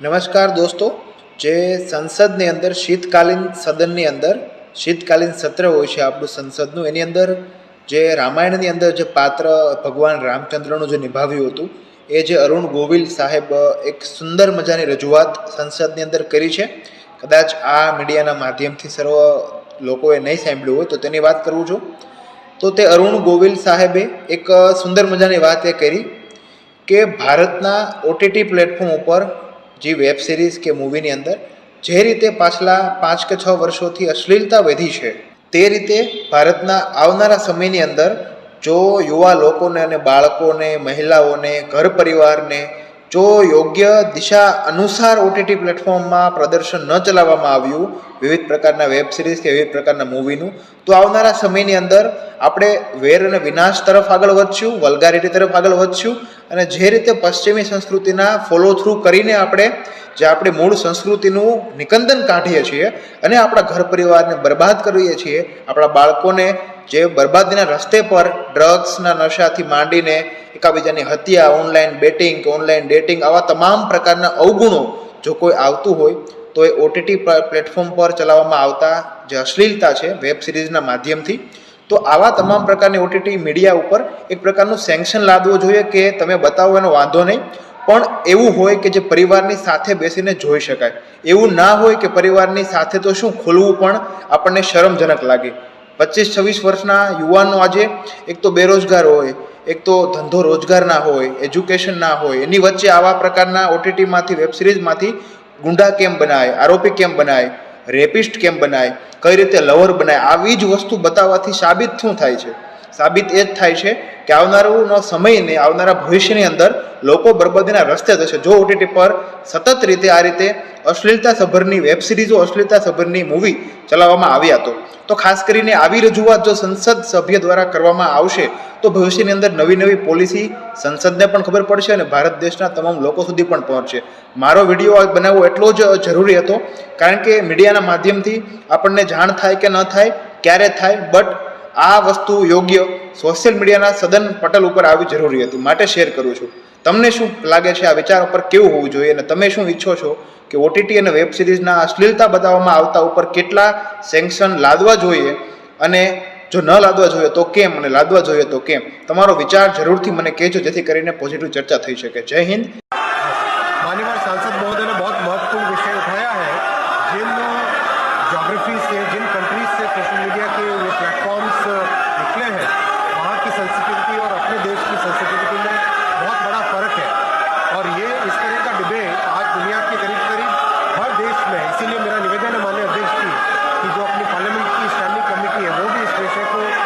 નમસ્કાર દોસ્તો. જે સંસદની અંદર, શીતકાલીન સદનની અંદર, શીતકાલીન સત્ર હોય છે આપણું સંસદનું, એની અંદર જે રામાયણની અંદર જે પાત્ર ભગવાન રામચંદ્રનું જે નિભાવ્યું હતું, એ જે અરુણ ગોવિલ સાહેબ એક સુંદર મજાની રજૂઆત સંસદની અંદર કરી છે. કદાચ આ મીડિયાના માધ્યમથી સર્વ લોકોએ નહીં સાંભળ્યું હોય તો તેની વાત કરું છું. તો તે અરુણ ગોવિલ સાહેબે એક સુંદર મજાની વાત એ કરી કે ભારતના ઓટીટી પ્લેટફોર્મ ઉપર જે વેબ સિરીઝ કે મૂવીની અંદર જે રીતે પાછલા પાંચ કે છ વર્ષોથી અશ્લીલતા વધી છે, તે રીતે ભારતના આવનારા સમયની અંદર જો યુવા લોકોને અને બાળકોને, મહિલાઓને, ઘર પરિવારને જો યોગ્ય દિશા અનુસાર ઓટીટી પ્લેટફોર્મમાં પ્રદર્શન ન ચલાવવામાં આવ્યું, વિવિધ પ્રકારના વેબ સિરીઝ કે વિવિધ પ્રકારના મૂવીનું, તો આવનારા સમયની અંદર આપણે વેર અને વિનાશ તરફ આગળ વધશું, વલગારીટી તરફ આગળ વધશું અને જે રીતે પશ્ચિમી સંસ્કૃતિના ફોલો થ્રુ કરીને આપણે જે આપણી મૂળ સંસ્કૃતિનું નિકંદન કાઢીએ છીએ અને આપણા ઘર પરિવારને બરબાદ કરીએ છીએ, આપણા બાળકોને જે બરબાદીના રસ્તે પર ડ્રગ્સના નશાથી માંડીને એકાબીજાની હત્યા ઓનલાઈન બેટિંગ ઓનલાઈન ડેટિંગ આવા તમામ પ્રકારના અવગુણો જો કોઈ આવતું હોય, તો એ ઓટીટી પ્લેટફોર્મ પર ચલાવવામાં આવતા જે અશ્લીલતા છે વેબ સિરીઝના માધ્યમથી, તો આવા તમામ પ્રકારની ઓટીટી મીડિયા ઉપર એક પ્રકારનું સેન્કશન લાદવું જોઈએ કે તમે બતાવો એનો વાંધો નહીં. પણ એવું હોય કે જે પરિવારની સાથે બેસીને જોઈ શકાય. એવું ના હોય કે પરિવારની સાથે તો શું ખોલવું પણ આપણને શરમજનક લાગે. પચીસ, છવ્વીસ વર્ષના યુવાનો આજે એક તો બેરોજગાર હોય, એક તો ધંધો રોજગાર ના હોય એજ્યુકેશન ના હોય, એની વચ્ચે આવા પ્રકારના ઓટીટીમાંથી, વેબ સિરીઝમાંથી ગુંડા કેમ બનાય, આરોપી કેમ બનાય, રેપિસ્ટ કેમ બનાય, કઈ રીતે લવર બનાય, આવી જ વસ્તુ બતાવવાથી સાબિત શું થાય છે? સાબિત એ જ થાય છે કે આવનારો સમય ને આવનારા ભવિષ્યની અંદર લોકો બરબાદીના રસ્તે જશે. જો ઓટીટી પર સતત રીતે આ રીતે અશ્લીલતા સભરની વેબ સિરીઝો અશ્લીલતા સભરની મૂવી ચલાવવામાં આવ્યા તો તો ખાસ કરીને આવી રજૂઆત જો સંસદ સભ્ય દ્વારા કરવામાં આવશે, તો ભવિષ્યની અંદર નવી નવી પોલિસી સંસદને પણ ખબર પડશે અને ભારત દેશના તમામ લોકો સુધી પણ પહોંચશે. મારો વીડિયો બનાવવો એટલો જ જરૂરી હતો, કારણ કે મીડિયાના માધ્યમથી આપણને જાણ થાય કે ન થાય, ક્યારે થાય બટ આ વસ્તુ યોગ્ય સોશિયલ મીડિયાના સદન પટલ ઉપર આવી જરૂરી હતી. માટે શેર કરું છું. તમને શું લાગે છે આ વિચાર ઉપર કેવું હોવું જોઈએ અને તમે શું ઈચ્છો છો કે ઓટીટી અને વેબ સિરીઝના અશ્લીલતા બતાવવામાં આવતા ઉપર કેટલા સેન્કશન લાદવા જોઈએ અને જો ન લાદવા જોઈએ તો કેમ અને લાદવા જોઈએ તો કેમ? તમારો વિચાર જરૂરથી મને કહેજો જેથી કરીને પોઝિટિવ ચર્ચા થઈ શકે. જય હિન્દ. માનીવાર સાંસદ મહોદયને બહુ Consejo